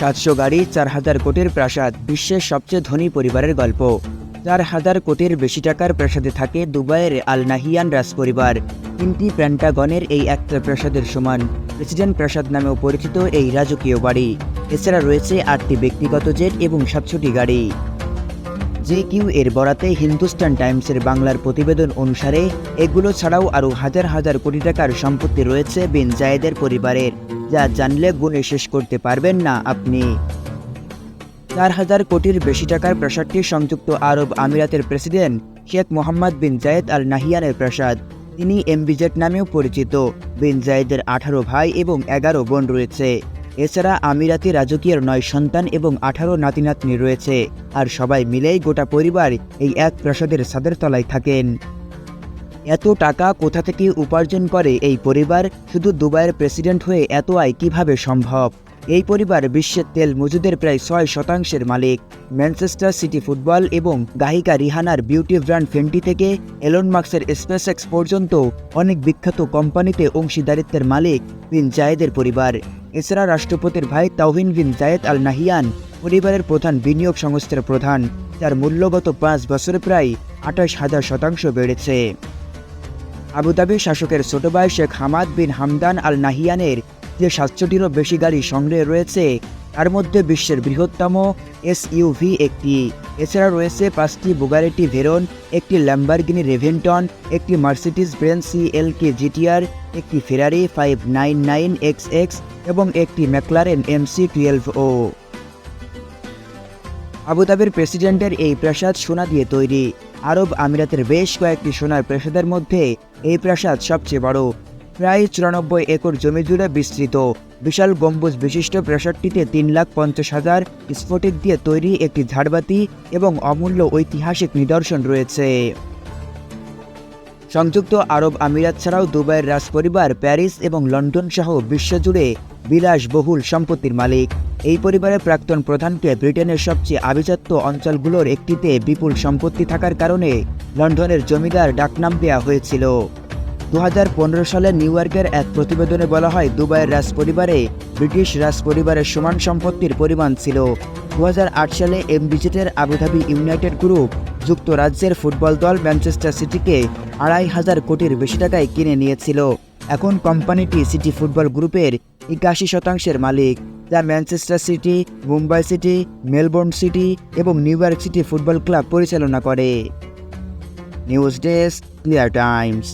সাতশো গাড়ি, চার হাজার কোটির প্রাসাদ, বিশ্বের সবচেয়ে ধনী পরিবারের গল্প। চার হাজার কোটির বেশি টাকার প্রাসাদে থাকে দুবাইয়ের আল নাহিয়ান রাজপরিবার। তিনটি প্যান্টাগনের এই একটা প্রাসাদের সমান। প্রেসিডেন্ট প্রাসাদ নামেও পরিচিত এই রাজকীয় বাড়ি। এছাড়া রয়েছে আটটি ব্যক্তিগত জেট এবং সাতশোটি গাড়ি। যে কিউ এর বরাতে হিন্দুস্তান টাইমসের বাংলার প্রতিবেদন অনুসারে, এগুলো ছাড়াও আরও হাজার হাজার কোটি টাকার সম্পত্তি রয়েছে বিন জায়েদের পরিবারের, যা জানলে গুণে শেষ করতে পারবেন না আপনি। চার হাজার কোটির বেশি টাকার প্রাসাদটি সংযুক্ত আরব আমিরাতের president Sheikh Mohammed bin Zayed Al নাহিয়ানের প্রাসাদ। তিনি এমবিজেট নামেও পরিচিত। বিন জায়েদের আঠারো ভাই এবং এগারো বোন রয়েছে। এছাড়া আমিরাতে রাজকীয় নয় সন্তান এবং আঠারো নাতিনাতনি রয়েছে। আর সবাই মিলেই গোটা পরিবার এই এক প্রাসাদের সাদের তলায় থাকেন। এত টাকা কোথা থেকে উপার্জন করে এই পরিবার? শুধু দুবাইয়ের প্রেসিডেন্ট হয়ে এত আয় কীভাবে সম্ভব? এই পরিবার বিশ্বের তেল মজুদের প্রায় ছয় শতাংশের মালিক। ম্যানচেস্টার সিটি ফুটবল এবং গায়িকা রিহানার বিউটি ব্র্যান্ড ফেন্টি থেকে এলন মার্কসের স্পেসএক্স পর্যন্ত অনেক বিখ্যাত কোম্পানিতে অংশীদারিত্বের মালিক বিন জায়েদের পরিবার। এছাড়া রাষ্ট্রপতির ভাই তাওহিন বিন জায়েদ আল নাহিয়ান পরিবারের প্রধান বিনিয়োগ সংস্থার প্রধান। যার মূল্যগত পাঁচ বছরে প্রায় আঠাশ হাজার শতাংশ বেড়েছে। আবুধাবি শাসকের ছোট ভাই শেখ হামাদ বিন হামদান আল নাহিয়ানের যে সাতশোটিরও বেশি গাড়ি সংগ্রহে রয়েছে। তার মধ্যে বিশ্বের বৃহত্তম এসইউভি একটি। এছাড়া রয়েছে পাঁচটি বুগারেটি ভেরন, একটি ল্যাম্বারগিনি রেভেন্টন, একটি মার্সিডিস ব্রেন সি এল জিটিআর, একটি Ferrari five nine nine X X এবং একটি ম্যাকলারেন এমসি টুয়েলভ ও। আবুধাবির প্রেসিডেন্টের এই প্রাসাদ সোনা দিয়ে তৈরি। আরব আমিরাতের বেশ কয়েকটি সোনার প্রাসাদের মধ্যে এই প্রাসাদ সবচেয়ে বড়। প্রায় চুরানব্বই একর জমি জুড়ে বিস্তৃত। বিশাল গম্বুজ বিশিষ্ট প্রাসাদটিতে তিন লাখ পঞ্চাশ হাজার স্ফটিক দিয়ে তৈরি একটি ঝাড়বাতি এবং অমূল্য ঐতিহাসিক নিদর্শন রয়েছে। সংযুক্ত আরব আমিরাত ছাড়াও দুবাইয়ের রাজপরিবার, প্যারিস এবং লন্ডন সহ বিশ্বজুড়ে বিলাসবহুল সম্পত্তির মালিক। এই পরিবারের প্রাক্তন প্রধানকে ব্রিটেনের সবচেয়ে আভিজাত্য অঞ্চলগুলোর একটিতে বিপুল সম্পত্তি থাকার কারণে লন্ডনের জমিদার ডাকনাম দেওয়া হয়েছিল। দু হাজার পনেরো সালে নিউ ইয়র্কের এক প্রতিবেদনে বলা হয়, দুবাইয়ের রাজপরিবারে ব্রিটিশ রাজপরিবারের সমান সম্পত্তির পরিমাণ ছিল। দু হাজার আট সালে এমবিজেটের আবুধাবি ইউনাইটেড গ্রুপ যুক্তরাজ্যের ফুটবল দল ম্যানচেস্টার সিটিকে আড়াই হাজার কোটির বেশি টাকায় কিনে নিয়েছিল। এখন কোম্পানিটি সিটি ফুটবল গ্রুপের একাশি শতাংশের মালিক, যা Manchester City, Mumbai City, Melbourne City এবং New York City football club পরিচালনা করে। News desk, Clear Times.